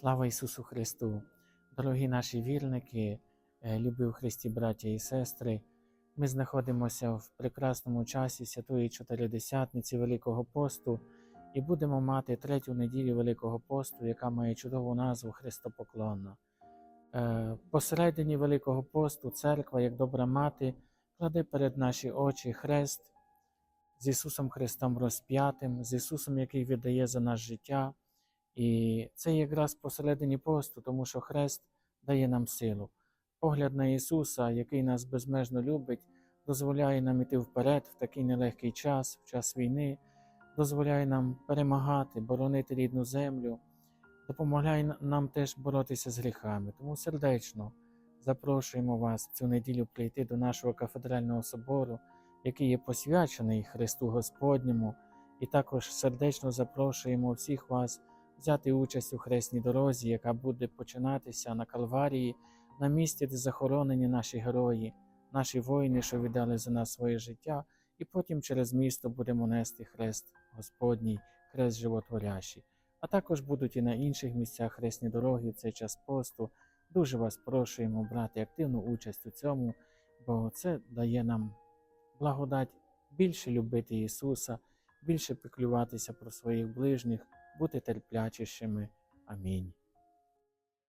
Слава Ісусу Христу! Дорогі наші вірники, е, любі у Христі браття і сестри, ми знаходимося в прекрасному часі Святої Чотиридесятниці Великого посту і будемо мати третю неділю Великого посту, яка має чудову назву Христопоклонна. Е, Посередині Великого посту церква, як добра мати, кладе перед наші очі хрест з Ісусом Христом розп'ятим, з Ісусом, який віддає за нас життя. І це якраз посередині посту, тому що Хрест дає нам силу. Погляд на Ісуса, який нас безмежно любить, дозволяє нам іти вперед в такий нелегкий час, в час війни, дозволяє нам перемагати, боронити рідну землю, допомагає нам теж боротися з гріхами. Тому сердечно запрошуємо вас цю неділю прийти до нашого кафедрального собору, який є посвячений Христу Господньому, і також сердечно запрошуємо всіх вас взяти участь у хресній дорозі, яка буде починатися на Калварії, на місці, де захоронені наші герої, наші воїни, що віддали за нас своє життя, і потім через місто будемо нести хрест Господній, хрест животворящий. А також будуть і на інших місцях хресні дороги в цей час посту. Дуже вас прошуємо брати активну участь у цьому, бо це дає нам благодать більше любити Ісуса, більше піклюватися про своїх ближніх, бути терплячішими. Амінь.